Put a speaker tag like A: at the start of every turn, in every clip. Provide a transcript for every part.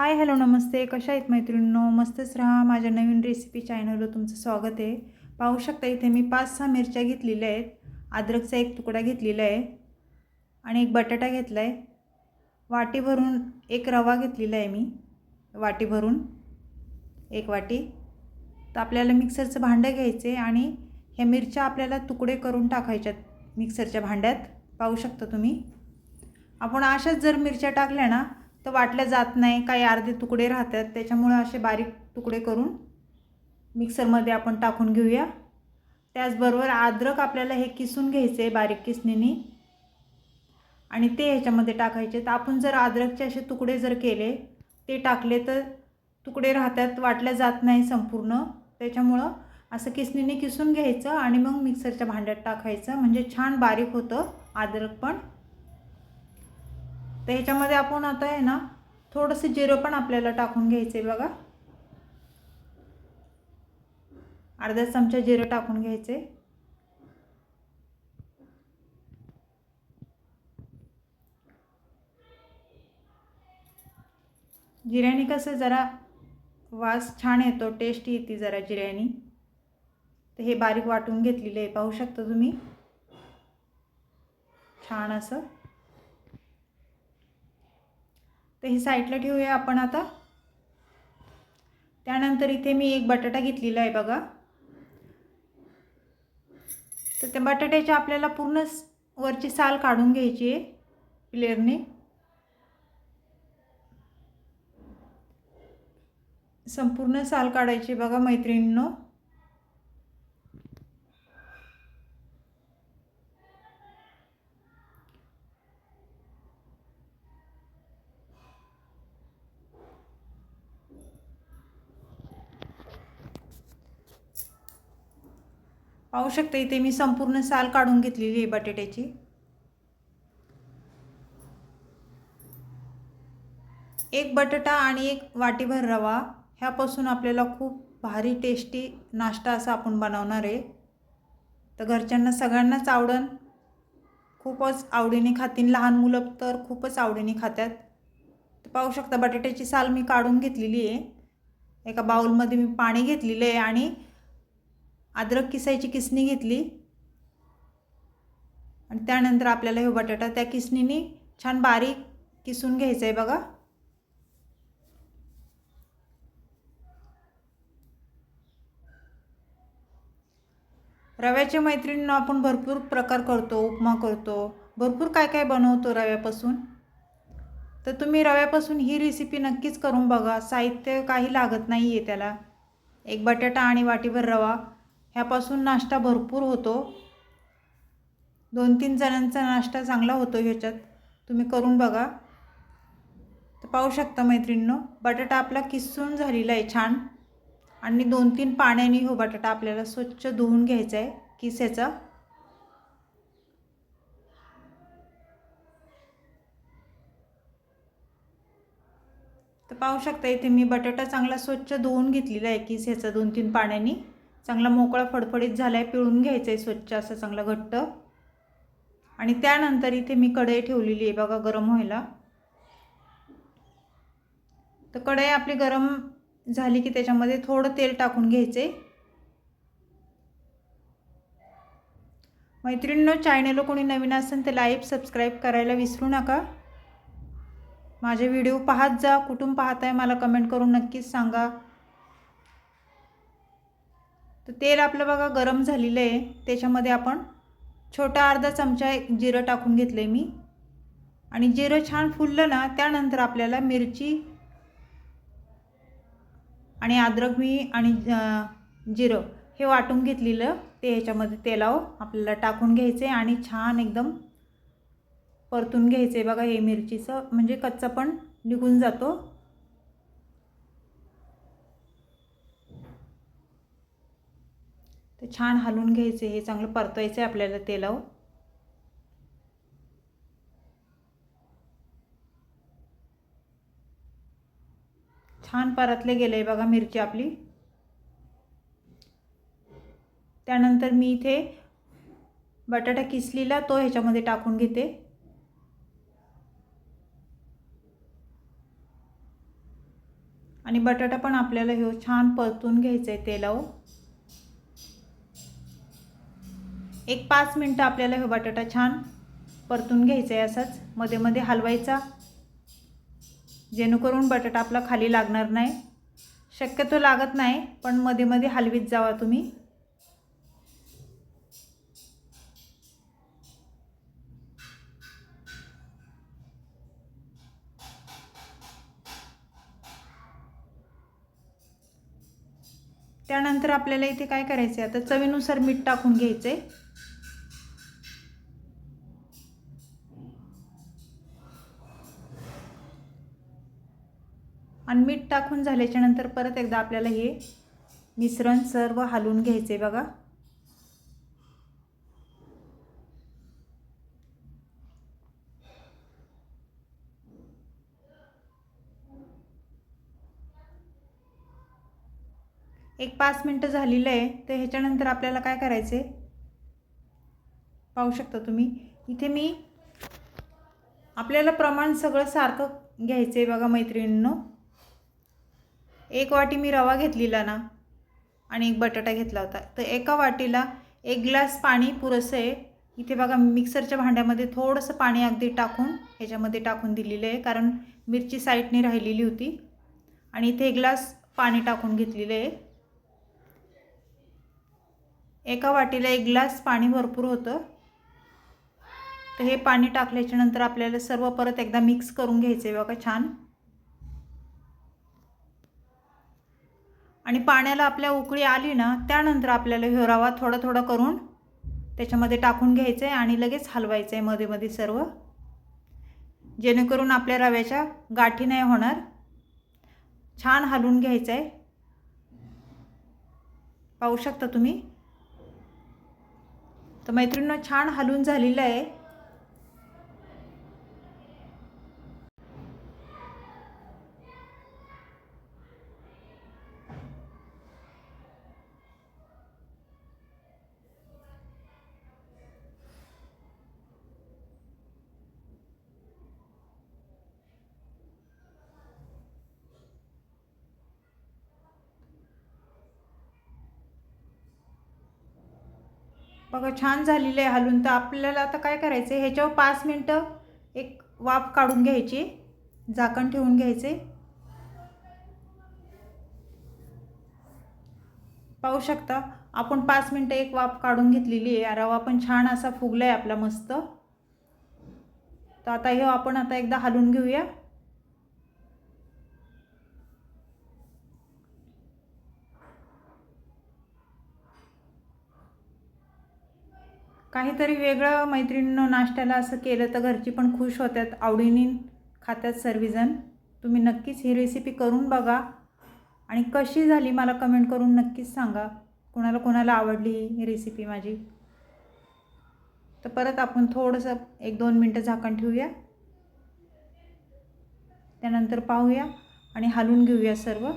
A: Hi hello नमस्ते. कशा आहेत मैत्रिणींनो? मस्तच राहा. माझ्या नवीन रेसिपी चॅनलवर तुमचं स्वागत आहे. पाहू शकता इथे मी पाच सहा मिरच्या घेतलेल्या आहेत. अद्रकचा एक तुकडा घेतलेला आहे आणि एक बटाटा घेतला आहे वाटी भरून एक रवा घेतलेला आहे मी. वाटी भरून एक वाटी. तर आपल्याला मिक्सरचं भांडं घ्यायचं आहे आणि ह्या मिरच्या आपल्याला तुकडे करून टाकायच्यात मिक्सरच्या भांड्यात. पाहू शकता तुम्ही. आपण अशाच जर मिरच्या टाकल्या ना तर वाटल्या जात नाही काही अर्धे तुकडे राहतात. त्याच्यामुळं असे बारीक तुकडे करून मिक्सरमध्ये आपण टाकून घेऊया. त्याचबरोबर अद्रक आपल्याला हे किसून घ्यायचे बारीक किसणीने. आणि ते ह्याच्यामध्ये टाकायचे. तर आपण जर अद्रकचे असे तुकडे जर केले ते टाकले तर तुकडे राहतात. वाटल्या जात नाही संपूर्ण. त्याच्यामुळं असं किसणीने किसून घ्यायचं आणि मग मिक्सरच्या भांड्यात टाकायचं. म्हणजे छान बारीक होतं अद्रक पण. तर ह्याच्यामध्ये आपण आता आहे ना थोडंसं जिरं पण आपल्याला टाकून घ्यायचं आहे बघा. अर्धा चमचा जिरं टाकून घ्यायचे जिऱ्याने कसं जरा वास छान येतो टेस्ट येते जरा जिऱ्याने. तर हे बारीक वाटून घेतलेलं आहे पाहू शकता तुम्ही? छान असं. तर हे साईडला ठेवूया आपण आता. त्यानंतर इथे मी एक बटाटा घेतलेला आहे बघा. तर त्या बटाट्याच्या आपल्याला पूर्ण वरची साल काढून घ्यायची आहे प्लेअरने संपूर्ण साल काढायची बघा मैत्रिणींनो. पाहू शकता इथे मी संपूर्ण साल काढून घेतलेली आहे बटाट्याची. एक बटाटा आणि एक वाटीभर रवा ह्यापासून आपल्याला खूप भारी टेस्टी नाश्ता असा आपण बनवणार आहे. तर घरच्यांना सगळ्यांनाच आवडन. खूपच आवडीने खातीन. लहान मुलं तर खूपच आवडीने खातात तर पाहू शकता बटाट्याची साल मी काढून घेतलेली आहे. एका बाउलमध्ये मी पाणी घेतलेलं आहे आणि अद्रक किसायची किसणी घेतली. आणि त्यानंतर आपल्याला हे बटाटा त्या किसणीने छान बारीक किसून घ्यायचं आहे बघा. रव्याच्या मैत्रिणींना आपण भरपूर प्रकार करतो उपमा करतो. भरपूर काय काय बनवतो रव्यापासून? तर तुम्ही रव्यापासून ही रेसिपी नक्कीच करून बघा. साहित्य काही लागत नाही आहे त्याला. एक बटाटा आणि वाटीभर रवा. ह्यापासून नाश्ता भरपूर होतो. दोन तीन जणांचा नाश्ता चांगला होतो ह्याच्यात. तुम्ही करून बघा. तर पाहू शकता मैत्रिणींनो बटाटा आपला किसून झालेला आहे छान. आणि दोन तीन पाण्याने हो बटाटा आपल्याला स्वच्छ धुवून घ्यायचा आहे किसाचा तर पाहू शकता इथे मी बटाटा चांगला स्वच्छ धुवून घेतलेला आहे किस ह्याचा दोन तीन पाण्याने. चांगला मोकळा फडफडीत झाला आहे पिळून घ्यायचं आहे स्वच्छ असं चांगलं घट्ट. आणि त्यानंतर इथे मी कढई ठेवलेली आहे बघा गरम व्हायला. तर कढई आपली गरम झाली की त्याच्यामध्ये थोडं तेल टाकून घ्यायचे मैत्रिणींनो चॅनल कोणी नवीन असेल तर लाईव्ह सबस्क्राईब करायला विसरू नका. माझे व्हिडिओ पाहत जा कुठून पाहताय मला कमेंट करून नक्कीच सांगा. तर तेल आपलं बघा गरम झालेलं आहे. त्याच्यामध्ये आपण छोटा अर्धा चमचा जिरं टाकून घेतलं आहे मी. आणि जिरं छान फुललं ना त्यानंतर आपल्याला मिरची आणि अद्रक मी आणि जिरं हे वाटून घेतलेलं. ते ह्याच्यामध्ये तेलाव आपल्याला टाकून घ्यायचे आणि छान एकदम परतून घ्यायचं आहे बघा हे मिरचीचं. म्हणजे कच्चा पण निघून जातो. ते छान हलवून घ्यायचे हे चांगलं परतायचं आहे आपल्याला तेलावर. छान परतले गेले बघा मिरची आपली. त्यानंतर मी इथे बटाटा किसलीला तो ह्याच्यामध्ये टाकून घेते. आणि बटाटा पण आपल्याला हे छान परतून घ्यायचा आहे तेलावर. एक पाच मिनटं आपल्याला हे बटाटा छान परतून घ्यायचा आहे असाच. मध्ये मध्ये हलवायचा. जेणेकरून बटाटा आपला खाली लागणार नाही. शक्यतो लागत नाही पण मध्ये मध्ये हलवीत जावा तुम्ही. त्यानंतर आपल्याला इथे काय करायचं आहे आता चवीनुसार मीठ टाकून घ्यायचं आहे आणि मीठ टाकून झाल्याच्यानंतर परत एकदा आपल्याला हे मिश्रण सर्व हलवून घ्यायचे बघा. एक पाच मिनटं झालेलं आहे तर ह्याच्यानंतर आपल्याला काय करायचं? आहे पाहू शकता तुम्ही. इथे मी आपल्याला प्रमाण सगळं सारखं घ्यायचं आहे बघा मैत्रिणींनो. एक वाटी मी रवा घेतलेला ना आणि एक बटाटा घेतला होता. तर एका वाटीला एक ग्लास पाणी पुरेसं आहे इथे बघा मिक्सरच्या भांड्यामध्ये थोडंसं पाणी अगदी टाकून ह्याच्यामध्ये टाकून दिलेलं आहे. कारण मिरची साईडने राहिलेली होती. आणि इथे एक ग्लास पाणी टाकून घेतलेलं आहे. एका वाटीला एक ग्लास पाणी भरपूर होतं. तर हे पाणी टाकल्याच्या नंतर आपल्याला सर्व परत एकदा मिक्स करून घ्यायचं आहे बघा छान. आणि पाण्याला आपल्या उकळी आली ना त्यानंतर आपल्याला ह्यो रवा थोडा थोडा करून त्याच्यामध्ये टाकून घ्यायचं आहे आणि लगेच हलवायचं आहे मध्ये मध्ये सर्व. जेणेकरून आपल्या रव्याच्या गाठी नाही होणार. छान हलवून घ्यायचं आहे पाहू शकता तुम्ही? तर मैत्रिणीनं छान हलून झालेलं आहे. बघा छान झालेलं आहे हलून तर आपल्याला आता काय करायचं आहे ह्याच्यावर पाच मिनटं एक वाफ काढून घ्यायची. झाकण ठेवून घ्यायचे. पाहू शकता आपण पाच मिनटं एक वाफ काढून घेतलेली आहे. रवा पण छान असा फुगला आहे आपला मस्त. तर आता हे आपण आता एकदा हलवून घेऊया. काहीतरी वेगळं मैत्रिणीनं नाश्त्याला असं केलं तर घरची पण खुश होतात आवडीने खात्यात सर्वजण. तुम्ही नक्कीच ही रेसिपी करून बघा आणि कशी झाली मला कमेंट करून नक्कीच सांगा. कोणाला कोणाला आवडली ही रेसिपी माझी? तर परत आपण थोडंसं एक दोन मिनटं झाकण ठेवूया. त्यानंतर पाहूया आणि हलवून घेऊया सर्व.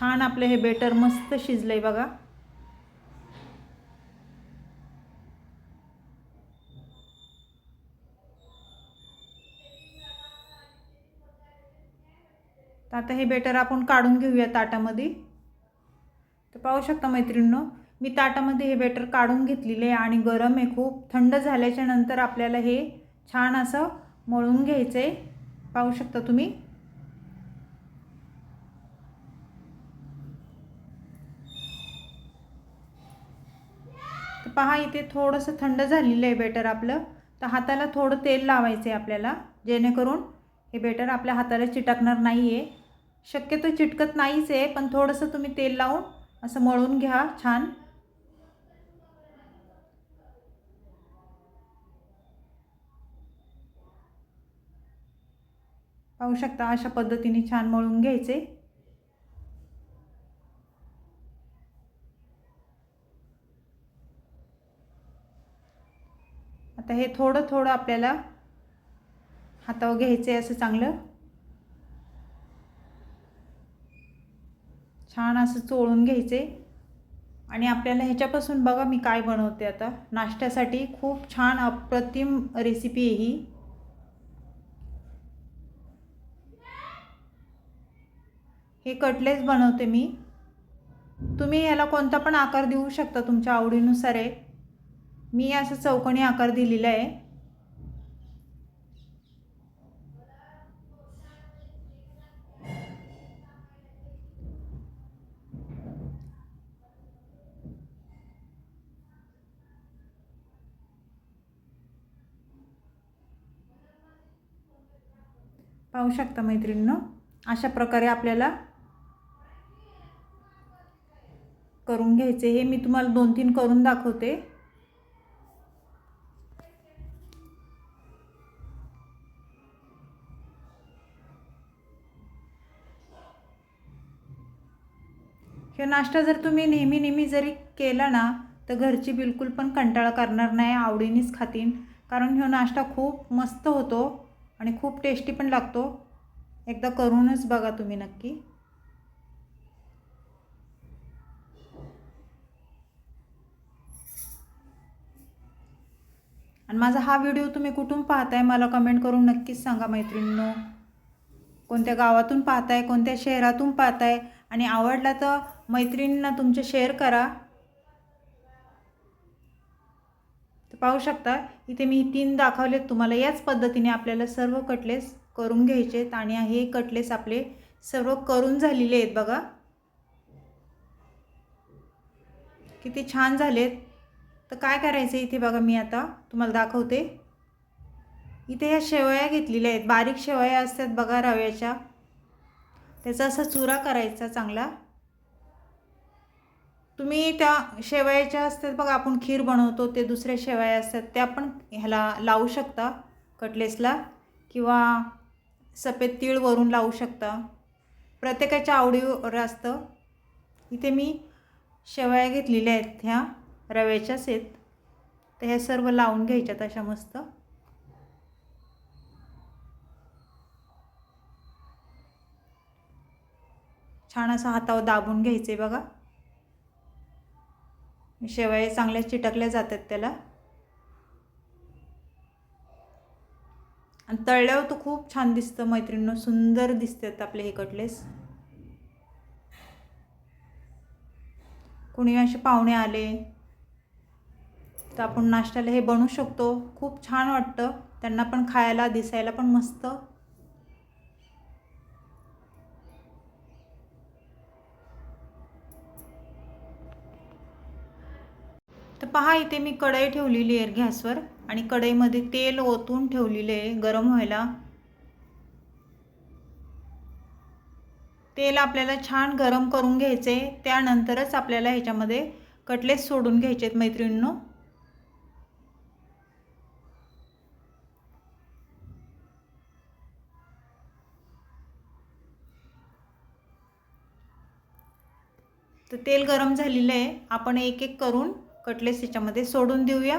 A: छान आपलं हे बेटर मस्त शिजलं आहे बघा. तर आता हे बेटर आपण काढून घेऊया ताटामध्ये. तर पाहू शकता मैत्रिणींनो मी ताटामध्ये हे बेटर काढून घेतलेले आहे आणि गरम आहे खूप. थंड झाल्याच्यानंतर आपल्याला हे छान असं मळून घ्यायचं आहे पाहू शकता तुम्ही तर पहा इथे थोडंसं थंड झालेलं आहे बेटर आपलं. तर हाताला थोडं तेल लावायचं आहे आपल्याला जेणेकरून हे बेटर आपल्या हाताला चिटकणार नाही आहे शक्यतो चिटकत नाहीच आहे पण थोडंसं तुम्ही तेल लावून असं मळून घ्या छान. पाहू शकता अशा पद्धतीने छान मळून घ्यायचे. तर हे थोडं थोडं आपल्याला हातावर घ्यायचं आहे असं चांगलं. छान असं चोळून घ्यायचं आहे आणि आपल्याला ह्याच्यापासून बघा मी काय बनवते आता. नाश्त्यासाठी खूप छान अप्रतिम रेसिपी आहे ही. हे कटलेट्स बनवते मी. तुम्ही याला कोणता पण आकार देऊ शकता तुमच्या आवडीनुसार आहे. मी असं चौकोनी आकार दिलेला आहे. पाहू शकता मैत्रिणींनो अशा प्रकारे आपल्याला करून घ्यायचे. हे मी तुम्हाला दोन तीन करून दाखवते. किंवा नाश्ता जर तुम्ही नेहमी नेहमी जरी केला ना तर घरची बिलकुल पण कंटाळा करणार नाही आवडीनेच खातीन. कारण ह्यो नाश्ता खूप मस्त होतो आणि खूप टेस्टी पण लागतो. एकदा करूनच बघा तुम्ही नक्की. आणि माझा हा व्हिडिओ तुम्ही कुठून पाहताय मला कमेंट करून नक्कीच सांगा मैत्रिणींनो. कोणत्या गावातून पाहताय कोणत्या शहरातून पाहताय आणि आवडला तर मैत्रिणींना तुमचे शेअर करा. पाहू शकता इथे मी तीन दाखवलेत. तुम्हाला याच पद्धतीने आपल्याला सर्व कटलेस करून घ्यायचे आहेत आणि हे कटलेस आपले सर्व करून झालेले आहेत बघा. किती छान झालेत. तर काय करायचं इथे बघा मी आता तुम्हाला दाखवते. इथे ह्या शेवया घेतलेल्या आहेत. बारीक शेवया असतात बघा रव्याच्या. त्याचा असा चुरा करायचा चांगला. तुम्ही त्या शेवयाच्या असतात बघा आपण खीर बनवतो ते दुसऱ्या शेवया असतात त्या पण ह्याला लावू शकता कटलेसला. किंवा सफेद तीळ वरून लावू शकता. प्रत्येकाच्या आवडीवर असतं. इथे मी शेवया घेतलेल्या आहेत ह्या रव्याच्याच आहेत तर ह्या सर्व लावून घ्यायच्यात अशा मस्त. छान असं हातावर दाबून घ्यायचे बघा. शेवया चांगल्या चिटकल्या जातात त्याला. आणि तळल्यावर तर खूप छान दिसतं मैत्रिणीनं सुंदर दिसतात आपले हे कटलेस. कुणी असे पाहुणे आले तर आपण नाश्त्याला हे बनवू शकतो. खूप छान वाटतं. त्यांना पण खायला दिसायला पण मस्त. तर पहा इथे मी कढई ठेवलेली आहे गॅसवर आणि कढईमध्ये तेल ओतून ठेवलेले आहे गरम व्हायला. तेल आपल्याला छान गरम करून घ्यायचे त्यानंतरच आपल्याला ह्याच्यामध्ये कटलेस सोडून घ्यायचे आहेत मैत्रिणींनो. तर तेल गरम झालेलं आहे आपण एक एक करून कटलेस ह्याच्यामध्ये सोडून देऊया.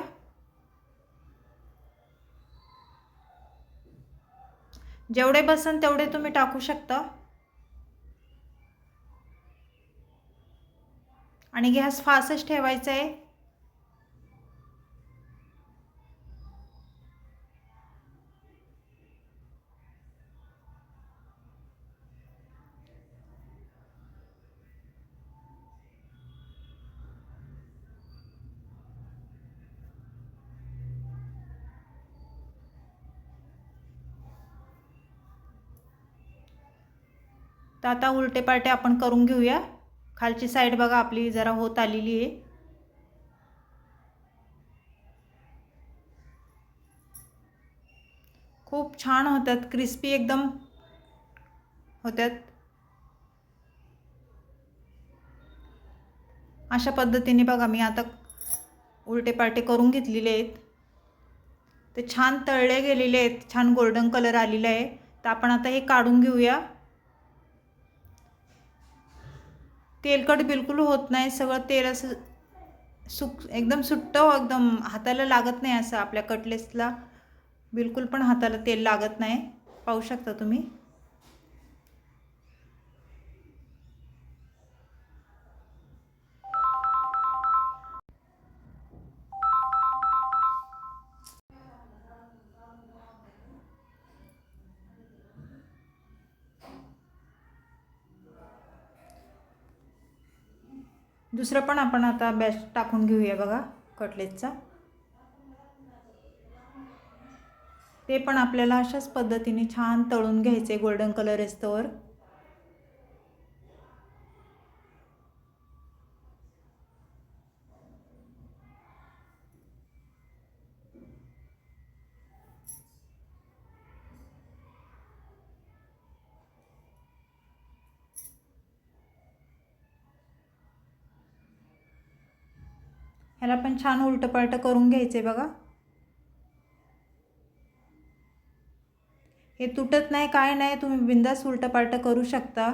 A: जेवढे बसन तेवढे तुम्ही टाकू शकता. आणि गॅस फास्टच ठेवायचा आहे तर आता उलटे पालटे आपण करून घेऊया. खालची साईड बघा आपली जरा होत आलेली आहे. खूप छान होतात क्रिस्पी एकदम होतात. अशा पद्धतीने बघा मी आता उलटे पालटे करून घेतलेले आहेत. ते छान तळले गेलेले आहेत छान गोल्डन कलर आलेला आहे. तर आपण आता हे काढून घेऊया. तेलकट बिलकुल होत नाही सगळं तेल असं सुक एकदम सुट्टं एकदम हाताला लागत नाही असं आपल्या कटलेसला. बिलकुल पण हाताला तेल लागत नाही. पाहू शकता तुम्ही. दुसरं पण आपण आता बॅच टाकून घेऊया बघा कटलेटचा ते पण आपल्याला अशाच पद्धतीने छान तळून घ्यायचे गोल्डन कलर असतोवर. ह्याला पण छान उलटपालटं करून घ्यायचे बघा. हे तुटत नाही काय नाही तुम्ही बिंदास उलटपालटं करू शकता.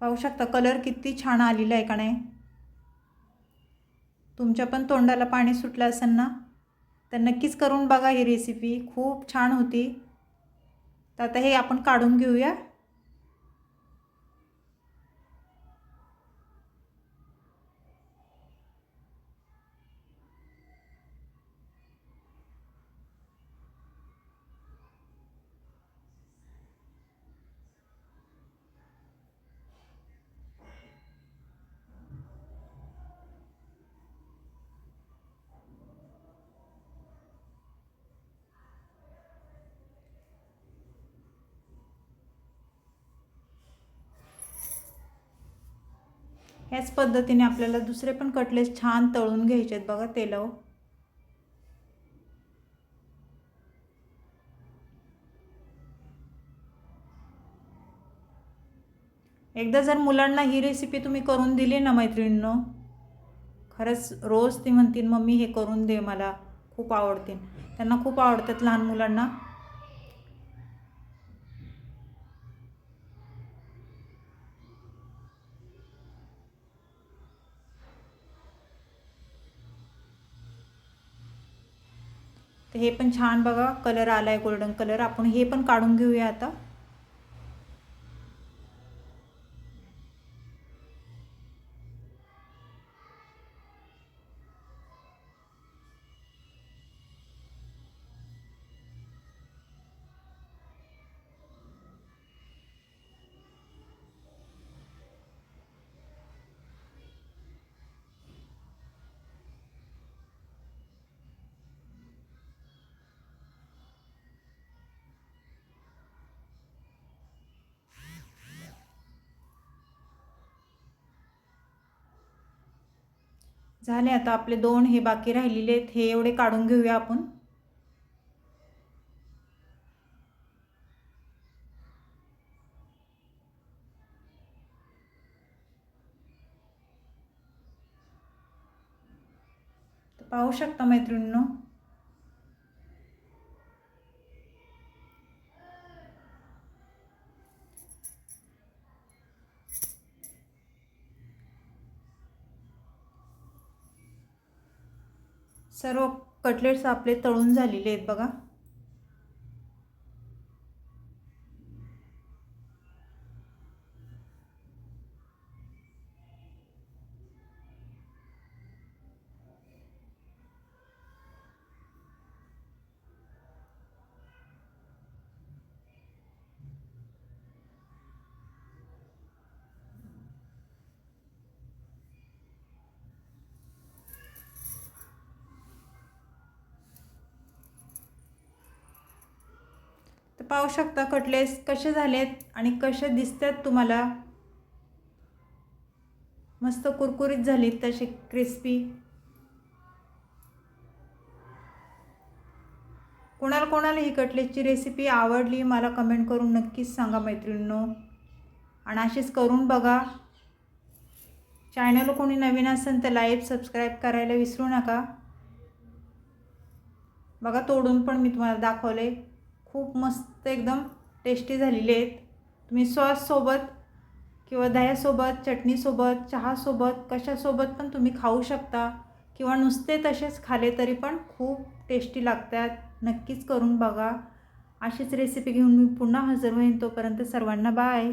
A: पाहू शकता कलर किती छान आलेला आहे का नाही? तुमच्या पण तोंडाला पाणी सुटलं असेल ना तर नक्कीच करून बघा ही रेसिपी खूप छान होती. तर आता हे आपण काढून घेऊया. ह्याच पद्धतीने आपल्याला दुसरे पण कटलेस छान तळून घ्यायचे आहेत बघा तेलावर एकदा जर मुलांना ही रेसिपी तुम्ही करून दिली ना मैत्रिणींनो खरंच रोज ती म्हणतील मम्मी हे करून दे मला खूप आवडतील. त्यांना खूप आवडतात लहान मुलांना. हे पण छान बघा कलर आला आहे गोल्डन कलर आपण हे पण काढून घेऊया आता. झाले आता आपले दोन हे बाकी राहिलेले आहेत हे एवढे काढून घेऊया आपण. पाहू शकता मैत्रिणींनो. सर्व कटलेट्स आपले तळून झालेले आहेत बघा. पाहू शकता कटलेस कसे झालेत आणि कसे दिसतात तुम्हाला? मस्त कुरकुरीत झालीत तसे क्रिस्पी कोणाला कोणाला ही कटलेटची रेसिपी आवडली मला कमेंट करून नक्कीच सांगा मैत्रिणींनो. आणि अशीच करून बघा. चॅनल कोणी नवीन असेल तर लाईव्ह सबस्क्राईब करायला विसरू नका. बघा तोडून पण मी तुम्हाला दाखवले खूप मस्त एकदम टेस्टी झालेले आहेत. तुम्ही सॉससोबत किंवा दह्यासोबत चटणीसोबत चहासोबत कशासोबत पण तुम्ही खाऊ शकता. किंवा नुसते तसेच खाले तरी पण खूप टेस्टी लागतात. नक्कीच करून बघा. अशीच रेसिपी घेऊन मी पुन्हा हजर होईन तोपर्यंत सर्वांना बाय